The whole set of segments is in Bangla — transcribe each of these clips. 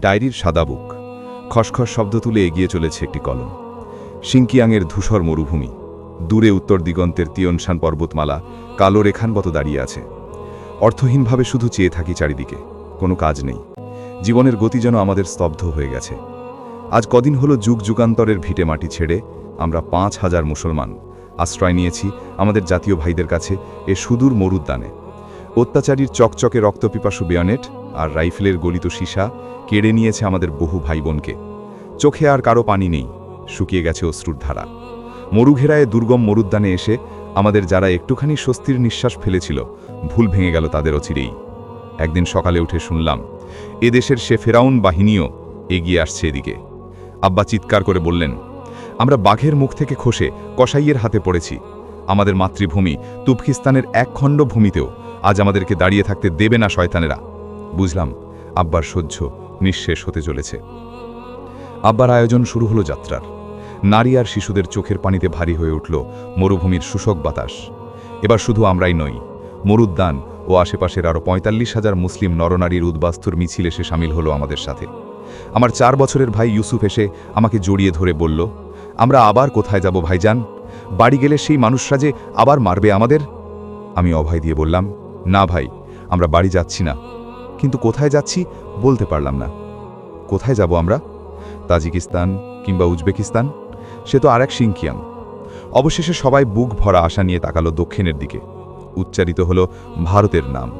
ডায়েরির সাদা বুক। খসখস শব্দ তুলে এগিয়ে চলেছে একটি কলম। সিংকিয়াংয়ের ধূসর মরুভূমি। দূরে উত্তর দিগন্তের তিয়নশান পর্বতমালা কালো রেখানবত দাঁড়িয়ে আছে। অর্থহীনভাবে শুধু চেয়ে থাকি চারিদিকে। কোনো কাজ নেই। জীবনের গতি যেন আমাদের স্তব্ধ হয়ে গেছে। আজ কদিন হলো যুগ যুগান্তরের ভিটে মাটি ছেড়ে আমরা পাঁচ হাজার মুসলমান। আশ্রয় নিয়েছি আমাদের জাতীয় ভাইদের কাছে এ সুদূর মরুদ্যানে। অত্যাচারীর চকচকে রক্তপিপাসু বেয়নেট আর রাইফেলের গলিত সীসা কেড়ে নিয়েছে আমাদের বহু ভাই বোনকে চোখে আর কারও পানি নেই, শুকিয়ে গেছে অশ্রুর ধারা। মরুঘেরায় দুর্গম মরুদ্যানে এসে আমাদের যারা একটুখানি স্বস্তির নিঃশ্বাস ফেলেছিল, ভুল ভেঙে গেল তাদের অচিরেই। একদিন সকালে উঠে শুনলাম, এদেশের সে ফেরাউন বাহিনীও এগিয়ে আসছে এদিকে। আব্বা চিৎকার করে বললেন, আমরা বাঘের মুখ থেকে খসে কসাইয়ের হাতে পড়েছি। আমাদের মাতৃভূমি তুফখিস্তানের এক খণ্ড ভূমিতেও আজ আমাদেরকে দাঁড়িয়ে থাকতে দেবে না শয়তানেরা। বুঝলাম, আব্বার সহ্য নিঃশেষ হতে চলেছে। আব্বার আয়োজন শুরু হলো যাত্রার। নারী আর শিশুদের চোখের পানিতে ভারী হয়ে উঠল মরুভূমির শুষক বাতাস। এবার শুধু আমরাই নই, মরুদ্যান ও আশেপাশের আরও পঁয়তাল্লিশ হাজার মুসলিম নরনারীর উদ্বাস্তুর মিছিল এসে সামিল হলো আমাদের সাথে। আমার চার বছরের ভাই ইউসুফ এসে আমাকে জড়িয়ে ধরে বলল, আমরা আবার কোথায় যাব ভাইজান? বাড়ি গেলে সেই মানুষরা যে আবার মারবে আমাদের? আমি অভয় দিয়ে বললাম, না ভাই, আমরা বাড়ি যাচ্ছি না। কিন্তু কোথায় যাচ্ছি বলতে পারলাম না। কোথায় যাব আমরা? তাজিকিস্তান কিংবা উজবেকিস্তান? সে তো আরেক সিংকিয়াং অবশেষে সবাই বুক ভরা আশা নিয়ে তাকালো দক্ষিণের দিকে। উচ্চারিত হল ভারতের নাম।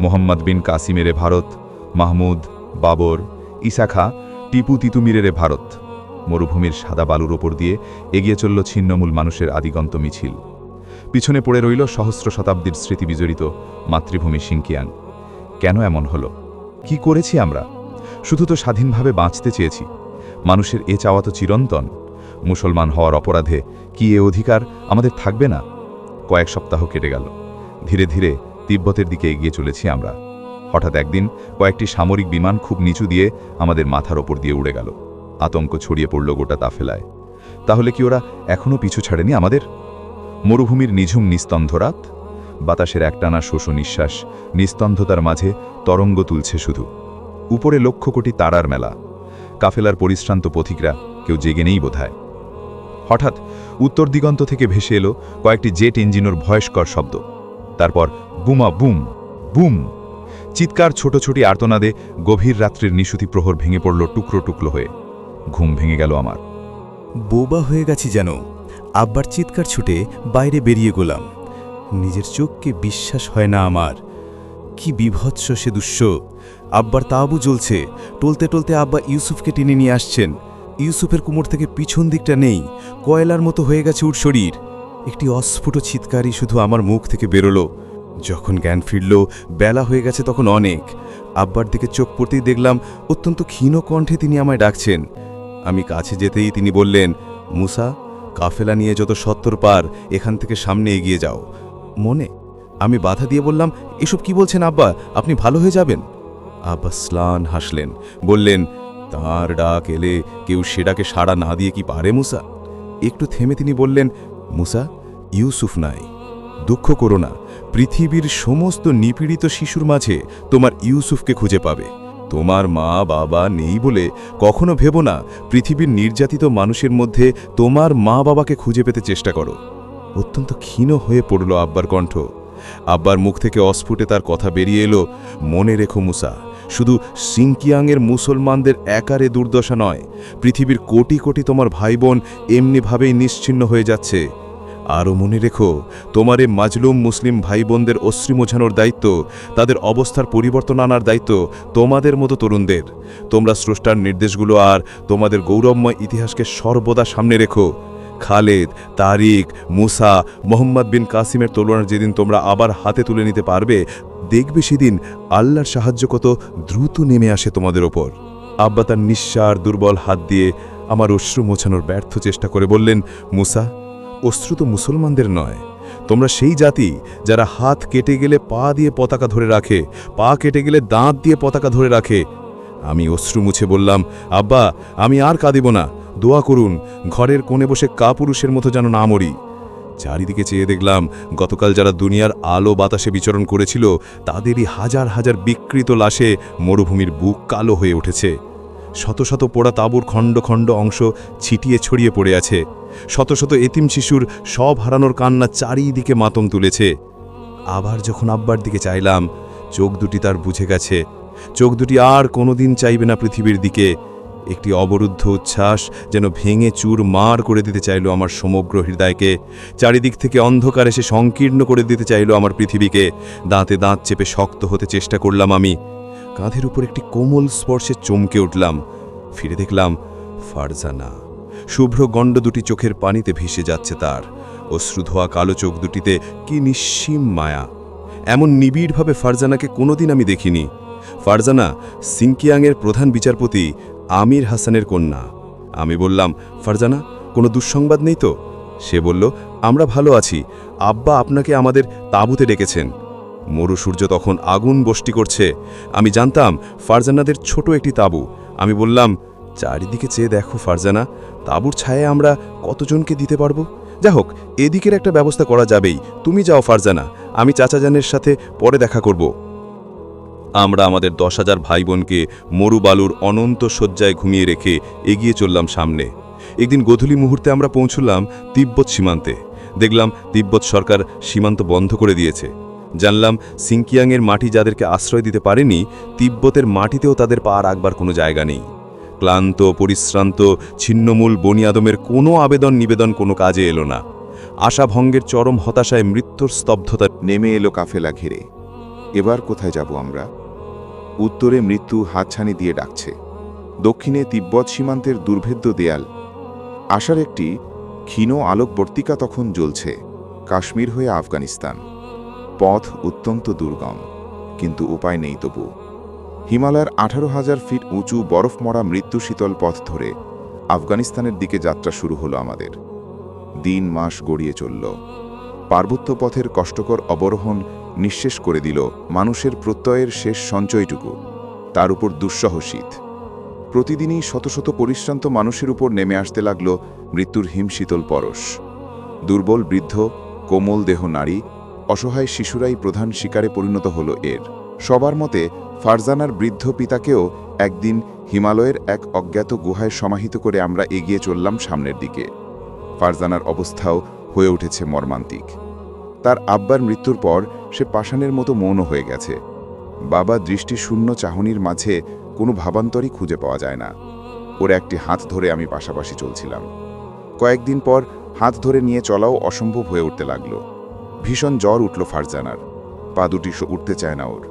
মোহাম্মদ বিন কাসিমেরে ভারত, মাহমুদ, বাবর, ইসাখা, টিপু তিতুমিরেরে ভারত। মরুভূমির সাদা বালুর ওপর দিয়ে এগিয়ে চলল ছিন্নমূল মানুষের আদিগন্ত মিছিল। পিছনে পড়ে রইল সহস্র শতাব্দীর স্মৃতি বিজড়িত মাতৃভূমি সিংকিয়াং কেন এমন হলো? কি করেছি আমরা? শুধু তো স্বাধীনভাবে বাঁচতে চেয়েছি। মানুষের এ চাওয়া তো চিরন্তন। মুসলমান হওয়ার অপরাধে কি এ অধিকার আমাদের থাকবে না? কয়েক সপ্তাহ কেটে গেল। ধীরে ধীরে তিব্বতের দিকে এগিয়ে চলেছি আমরা। হঠাৎ একদিন কয়েকটি সামরিক বিমান খুব নিচু দিয়ে আমাদের মাথার ওপর দিয়ে উড়ে গেল। আতঙ্ক ছড়িয়ে পড়ল গোটা তাফেলায়। তাহলে কি ওরা এখনও পিছু ছাড়েনি আমাদের? মরুভূমির নিঝুম নিস্তন্ধ রাত? বাতাসের একটানা শোষ নিঃশ্বাস নিস্তন্ধতার মাঝে তরঙ্গ তুলছে শুধু। উপরে লক্ষ কোটি তারার মেলা। কাফেলার পরিশ্রান্ত পথিকরা কেউ জেগে নেই বোধহয়। হঠাৎ উত্তর দিগন্ত থেকে ভেসে এলো কয়েকটি জেট ইঞ্জিনের ভয়স্কর শব্দ। তারপর বুমা বুম বুম। চিৎকার ছোট ছোটি আর্তনাদে গভীর রাত্রির নিশুতি প্রহর ভেঙে পড়ল টুকরো টুকরো হয়ে। ঘুম ভেঙে গেল আমার। বোবা হয়ে গেছি যেন। আব্বার চিৎকার ছুটে বাইরে বেরিয়ে গোলাম। নিজের চোখকে বিশ্বাস হয় না আমার। কি বিভৎস সে দুঃস্য আব্বার তাবু জ্বলছে। টলতে টলতে আব্বা ইউসুফকে টেনে নিয়ে আসছেন। ইউসুফের কুমোর থেকে পিছন দিকটা নেই। কয়লার মতো হয়ে গেছে উর শরীর। একটি অস্ফুট চিৎকারই শুধু আমার মুখ থেকে বেরোলো। যখন জ্ঞান ফিরল, বেলা হয়ে গেছে তখন অনেক। আব্বার দিকে চোখ পড়তেই দেখলাম, অত্যন্ত ক্ষীণ কণ্ঠে তিনি আমায় ডাকছেন। আমি কাছে যেতেই তিনি বললেন, মুসা, কাফেলা নিয়ে যত সত্তর পার, এখান থেকে সামনে এগিয়ে যাও। মনে? আমি বাধা দিয়ে বললাম, এসব কি বলছেন আব্বা? আপনি ভালো হয়ে যাবেন? আব্বা স্লান হাসলেন, বললেন, তার ডাক এলে কেউ সে ডাকে সাড়া না দিয়ে কি পারে মুসা? একটু থেমে তিনি বললেন, মুসা, ইউসুফ নাই। দুঃখ করো না। পৃথিবীর সমস্ত নিপীড়িত শিশুর মাঝে তোমার ইউসুফকে খুঁজে পাবে। তোমার মা, বাবা নেই বলে কখনো ভেবো না। পৃথিবীর নির্যাতিত মানুষের মধ্যে তোমার মা বাবাকে খুঁজে পেতে চেষ্টা করো। অত্যন্ত ক্ষীণ হয়ে পড়ল আব্বার কণ্ঠ। আব্বার মুখ থেকে অস্ফুটে তার কথা বেরিয়ে এলো, মনে রেখো মুসা, শুধু সিংকিয়াংয়ের মুসলমানদের একারে দুর্দশা নয়, পৃথিবীর কোটি কোটি তোমার ভাই বোন এমনিভাবেই নিশ্চিন্ন হয়ে যাচ্ছে। আরও মনে রেখো, তোমার এ মাজলুম মুসলিম ভাই বোনদের অশ্রী মোছানোর দায়িত্ব, তাদের অবস্থার পরিবর্তন আনার দায়িত্ব তোমাদের মতো তরুণদের। তোমরা স্রষ্টার নির্দেশগুলো আর তোমাদের গৌরবময় ইতিহাসকে সর্বদা সামনে রেখো। খালেদ, তারিক, মুসা, মোহাম্মদ বিন কাসিমের তুলনার যেদিন তোমরা আবার হাতে তুলে নিতে পারবে, দেখবে সেদিন আল্লাহর সাহায্য কত দ্রুত নেমে আসে তোমাদের ওপর। আব্বা তার নিঃসার দুর্বল হাত দিয়ে আমার অশ্রু মোছানোর ব্যর্থ চেষ্টা করে বললেন, মুসা, অশ্রু তো মুসলমানদের নয়। তোমরা সেই জাতি যারা হাত কেটে গেলে পা দিয়ে পতাকা ধরে রাখে, পা কেটে গেলে দাঁত দিয়ে পতাকা ধরে রাখে। আমি অশ্রু মুছে বললাম, আব্বা, আমি আর কাঁদিব না। দোয়া করুন, ঘরের কোণে বসে কাপুরুষের মতো যেন না মরি। চারিদিকে চেয়ে দেখলাম, গতকাল যারা দুনিয়ার আলো বাতাসে বিচরণ করেছিল, তাদেরই হাজার হাজার বিকৃত লাশে মরুভূমির বুক কালো হয়ে উঠেছে। শত শত পোড়া তাঁবুর খণ্ড খণ্ড অংশ ছিটিয়ে ছড়িয়ে পড়ে আছে। শত শত এতিম শিশুর সব হারানোর কান্না চারিদিকে মাতম তুলেছে। আবার যখন আব্বার দিকে চাইলাম, চোখ দুটি তার বুঝে গেছে। চোখ দুটি আর কোনোদিন চাইবে না পৃথিবীর দিকে। একটি অবরুদ্ধ উচ্ছ্বাস যেন ভেঙে চুর মার করে দিতে চাইল আমার সমগ্র হৃদয়কে। চারিদিক থেকে অন্ধকার এসে সংকীর্ণ করে দিতে চাইল আমার পৃথিবীকে। দাঁতে দাঁত চেপে শক্ত হতে চেষ্টা করলাম আমি। কাঁধের উপর একটি কোমল স্পর্শে চমকে উঠলাম। ফিরে দেখলাম ফারজানা। শুভ্র গণ্ড দুটি চোখের পানিতে ভেসে যাচ্ছে তার। অশ্রুধোয়া কালো চোখ দুটিতে কি নিঃসীম মায়া। এমন নিবিড়ভাবে ফারজানাকে কোনোদিন আমি দেখিনি। ফারজানা, সিংকিয়াংয়ের প্রধান বিচারপতি আমির হাসানের কন্যা। আমি বললাম, ফারজানা, কোনো দুঃসংবাদ নেই তো? সে বলল, আমরা ভালো আছি। আব্বা আপনাকে আমাদের তাঁবুতে ডেকেছেন। মরু সূর্য তখন আগুন বষ্টি করছে। আমি জানতাম, ফারজানাদের ছোট একটি তাঁবু। আমি বললাম, চারিদিকে চেয়ে দেখো ফারজানা, তাঁবুর ছায়ে আমরা কতজনকে দিতে পারব? যা হোক, এদিকের একটা ব্যবস্থা করা যাবেই। তুমি যাও ফারজানা। আমি চাচাজানের সাথে পরে দেখা করব। আমরা আমাদের দশ হাজার ভাই বোনকে মরুবালুর অনন্ত শয্যায় ঘুমিয়ে রেখে এগিয়ে চললাম সামনে। একদিন গধূলি মুহূর্তে আমরা পৌঁছলাম তিব্বত সীমান্তে। দেখলাম তিব্বত সরকার সীমান্ত বন্ধ করে দিয়েছে। জানলাম সিংকিয়াংয়ের মাটি যাদেরকে আশ্রয় দিতে পারেনি, তিব্বতের মাটিতেও তাদের পা রাখবার কোনো জায়গা নেই। ক্লান্ত, পরিশ্রান্ত, ছিন্নমূল বনিয়াদমের কোনো আবেদন নিবেদন কোনো কাজে এলো না। আশাভঙ্গের চরম হতাশায় মৃত্যুর স্তব্ধতা নেমে এলো কাফেলা ঘিরে। এবার কোথায় যাব আমরা? উত্তরে মৃত্যু হাতছানি দিয়ে ডাকছে। দক্ষিণে তিব্বত সীমান্তের দুর্ভেদ্য দেয়াল। আশার একটি ক্ষীণ আলোকবর্তিকা তখন জ্বলছে, কাশ্মীর হয়ে আফগানিস্তান। পথ অত্যন্ত দুর্গম, কিন্তু উপায় নেই তবু। হিমালয়ের আঠারো হাজার ফিট উঁচু বরফ মরা মৃত্যু শীতল পথ ধরে আফগানিস্তানের দিকে যাত্রা শুরু হলো আমাদের। দিন মাস গড়িয়ে চলল। পার্বত্য পথের কষ্টকর অবরোহণ নিঃশেষ করে দিল মানুষের প্রত্যয়ের শেষ সঞ্চয়টুকু, তার উপর দুঃসহ শীত। প্রতিদিনই শত শত পরিশ্রান্ত মানুষের উপর নেমে আসতে লাগল মৃত্যুর হিমশীতল পরশ। দুর্বল বৃদ্ধ, কোমল দেহ নারী, অসহায় শিশুরাই প্রধান শিকারে পরিণত হল এর। সবার মতে, ফারজানার বৃদ্ধ পিতাকেও একদিন হিমালয়ের এক অজ্ঞাত গুহায় সমাহিত করে আমরা এগিয়ে চললাম সামনের দিকে। ফারজানার অবস্থাও হয়ে উঠেছে মর্মান্তিক। তার আব্বার মৃত্যুর পর সে পাষাণের মতো মৌন হয়ে গেছে। বাবা দৃষ্টিশূন্য চাহনির মাঝে কোনো ভাবান্তরই খুঁজে পাওয়া যায় না। ওর একটি হাত ধরে আমি পাশাপাশি চলছিলাম। কয়েকদিন পর হাত ধরে নিয়ে চলাও অসম্ভব হয়ে উঠতে লাগল। ভীষণ জ্বর উঠল ফারজানার। পা দুটি উঠতে চায় না ওর।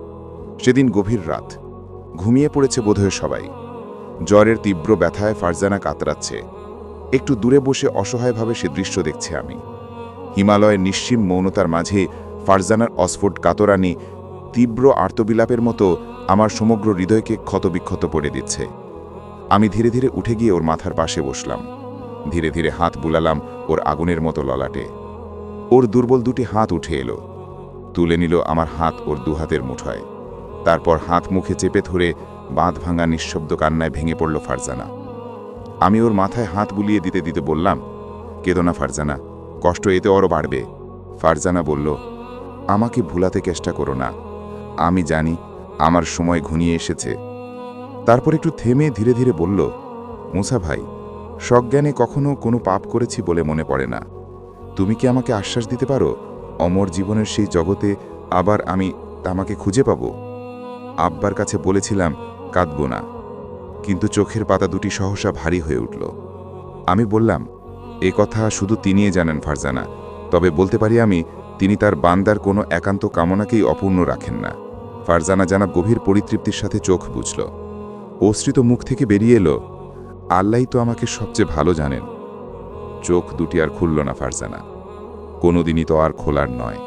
সেদিন গভীর রাত। ঘুমিয়ে পড়েছে বোধহয় সবাই। জ্বরের তীব্র ব্যথায় ফারজানা কাতরাচ্ছে। একটু দূরে বসে অসহায়ভাবে সে দৃশ্য দেখছে আমি। হিমালয়ের নিশ্চিম মৌনতার মাঝে ফারজানার অস্ফোট কাতরানি তীব্র আর্তবিলাপের মতো আমার সমগ্র হৃদয়কে ক্ষতবিক্ষত করে দিচ্ছে। আমি ধীরে ধীরে উঠে গিয়ে ওর মাথার পাশে বসলাম। ধীরে ধীরে হাত বুলালাম ওর আগুনের মতো ললাটে। ওর দুর্বল দুটি হাত উঠে এলো। তুলে নিল আমার হাত ওর দুহাতের মুঠোয়। তারপর হাত মুখে চেপে ধরে বাঁধ ভাঙা নিঃশব্দ কান্নায় ভেঙে পড়ল ফারজানা। আমি ওর মাথায় হাত বুলিয়ে দিতে দিতে বললাম, কেদো না ফারজানা, কষ্ট এতে আরও বাড়বে। ফারজানা বলল আমাকে ভুলাতে চেষ্টা করো না। আমি জানি আমার সময় ঘনিয়ে এসেছে। তারপর একটু থেমে ধীরে ধীরে বলল, মুসা ভাই, সজ্ঞানে কখনো কোনো পাপ করেছি বলে মনে পড়ে না। তুমি কি আমাকে আশ্বাস দিতে পারো? অমর জীবনের সেই জগতে আবার আমি আমাকে খুঁজে পাব। আব্বার কাছে বলেছিলাম, কাঁদব না। কিন্তু চোখের পাতা দুটি সহসা ভারী হয়ে উঠল। আমি বললাম, এ কথা শুধু তিনিই জানেন ফারজানা। তবে বলতে পারি আমি তিনি তার বান্দার কোনো একান্ত কামনাকেই অপূর্ণ রাখেন না। ফারজানা জানা গভীর পরিতৃপ্তির সাথে চোখ বুঝল। অশ্রিত মুখ থেকে বেরিয়ে এলো আল্লাহই তো আমাকে সবচেয়ে ভালো জানেন। চোখ দুটি আর খুলল না ফারজানা। কোনোদিনই তো আর খোলার নয়।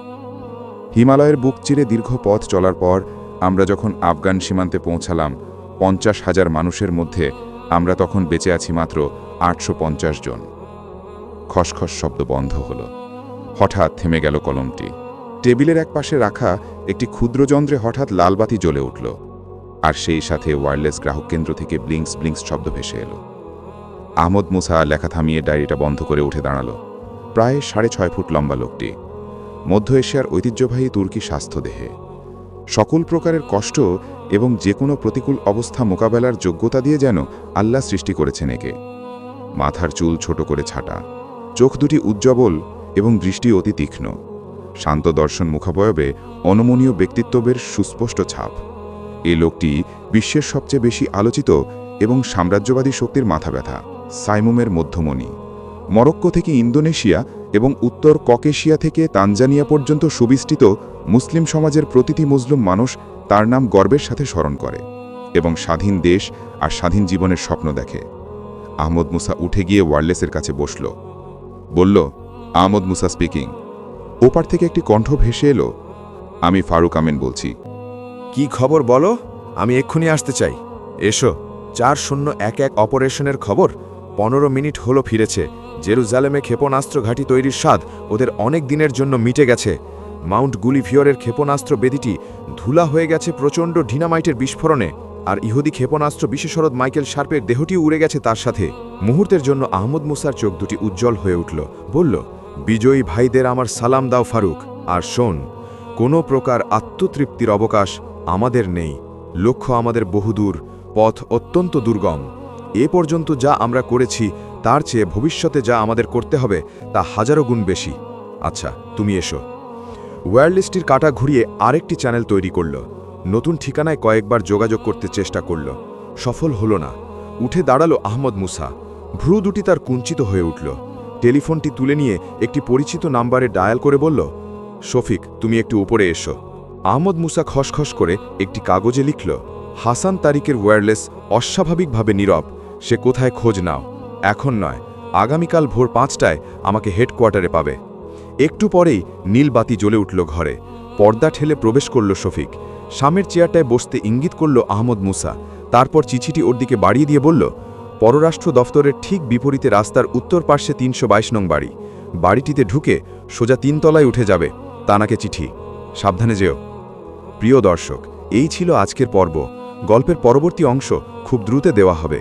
হিমালয়ের বুক চিরে দীর্ঘ পথ চলার পর আমরা যখন আফগান সীমান্তে পৌঁছালাম, পঞ্চাশ হাজার মানুষের মধ্যে আমরা তখন বেঁচে আছি মাত্র আটশো পঞ্চাশ জন। খসখস শব্দ বন্ধ হলো। হঠাৎ থেমে গেল কলমটি। টেবিলের এক পাশে রাখা একটি ক্ষুদ্র যন্ত্রে হঠাৎ লালবাতি জ্বলে উঠল, আর সেই সাথে ওয়্যারলেস গ্রাহক কেন্দ্র থেকে ব্লিংস ব্লিংস শব্দ ভেসে এলো। আহমদ মুসা লেখা থামিয়ে ডায়েরিটা বন্ধ করে উঠে দাঁড়াল। প্রায় সাড়ে ছয় ফুট লম্বা লোকটি। মধ্য এশিয়ার ঐতিহ্যবাহী তুর্কি স্বাস্থ্যদেহে। সকল প্রকারের কষ্ট এবং যে কোনো প্রতিকূল অবস্থা মোকাবেলার যোগ্যতা দিয়ে যেন আল্লাহ সৃষ্টি করেছেন একে। মাথার চুল ছোট করে ছাটা, চোখ দুটি উজ্জ্বল এবং দৃষ্টি অতি তীক্ষ্ণ। শান্ত দর্শন মুখাবয়বে অনমনীয় ব্যক্তিত্বের সুস্পষ্ট ছাপ। এই লোকটি বিশ্বের সবচেয়ে বেশি আলোচিত এবং সাম্রাজ্যবাদী শক্তির মাথা ব্যথা, সাইমুমের মধ্যমণি। মরক্কো থেকে ইন্দোনেশিয়া এবং উত্তর ককেশিয়া থেকে তানজানিয়া পর্যন্ত সুবিস্তৃত মুসলিম সমাজের প্রতিটি মুসলিম মানুষ তার নাম গর্বের সাথে স্মরণ করে এবং স্বাধীন দেশ আর স্বাধীন জীবনের স্বপ্ন দেখে। আহমদ মুসা উঠে গিয়ে ওয়ারলেসের কাছে বসল। বলল আহমদ মুসা স্পিকিং ওপার থেকে একটি কণ্ঠ ভেসে এলো। আমি ফারুক আমিন বলছি। কি খবর বলো? আমি এক্ষুনি আসতে চাই। এসো। চার শূন্য এক এক অপারেশনের খবর। পনেরো মিনিট হলো ফিরেছে। জেরুজালেমে ক্ষেপণাস্ত্র ঘাঁটি তৈরির স্বাদ ওদের অনেক দিনের জন্য মিটে গেছে। মাউন্ট গুলিফিয়রের ক্ষেপণাস্ত্র বেদিটি ধুলা হয়ে গেছে প্রচণ্ড ডিনামাইটের বিস্ফোরণে, আর ইহুদি ক্ষেপণাস্ত্র বিশেষরদ মাইকেল শার্পের দেহটি উড়ে গেছে তার সাথে। মুহূর্তের জন্য আহমদ মুসার চোখ দুটি উজ্জ্বল হয়ে উঠল। বলল বিজয়ী ভাইদের আমার সালাম দাও, ফারুক। আর শোন, কোনো প্রকার আত্মতৃপ্তির অবকাশ আমাদের নেই। লক্ষ্য আমাদের বহুদূর, পথ অত্যন্ত দুর্গম। এ পর্যন্ত যা আমরা করেছি, তার চেয়ে ভবিষ্যতে যা আমাদের করতে হবে, তা হাজারো গুণ বেশি। আচ্ছা তুমি এসো। ওয়্যারলিস্টির কাটা ঘুরিয়ে আরেকটি চ্যানেল তৈরি করল। নতুন ঠিকানায় কয়েকবার যোগাযোগ করতে চেষ্টা করল। সফল হল না। উঠে দাঁড়াল আহমদ মুসা। ভ্রু দুটি তার কুঞ্চিত হয়ে উঠল। টেলিফোনটি তুলে নিয়ে একটি পরিচিত নাম্বারে ডায়াল করে বলল, শফিক, তুমি একটু উপরে এসো। আহমদ মুসা খসখস করে একটি কাগজে লিখল, হাসান তারিকের ওয়্যারলেস অস্বাভাবিকভাবে নীরব, সে কোথায় খোঁজ নাও। এখন নয়, আগামীকাল ভোর পাঁচটায় আমাকে হেডকোয়ার্টারে পাবে। একটু পরেই নীল বাতি জ্বলে উঠল ঘরে। পর্দা ঠেলে প্রবেশ করল শফিক। সামের চেয়ারটায় বসতে ইঙ্গিত করল আহমদ মুসা। তারপর চিঠিটি ওর দিকে বাড়িয়ে দিয়ে বলল পররাষ্ট্র দফতরের ঠিক বিপরীতে রাস্তার উত্তর পার্শ্বে তিনশো বাইশ নং বাড়ি। বাড়িটিতে ঢুকে সোজা তিনতলায় উঠে যাবে তানাকে চিঠি। সাবধানে যেও। প্রিয় দর্শক, এই ছিল আজকের পর্ব। গল্পের পরবর্তী অংশ খুব দ্রুত দেওয়া হবে।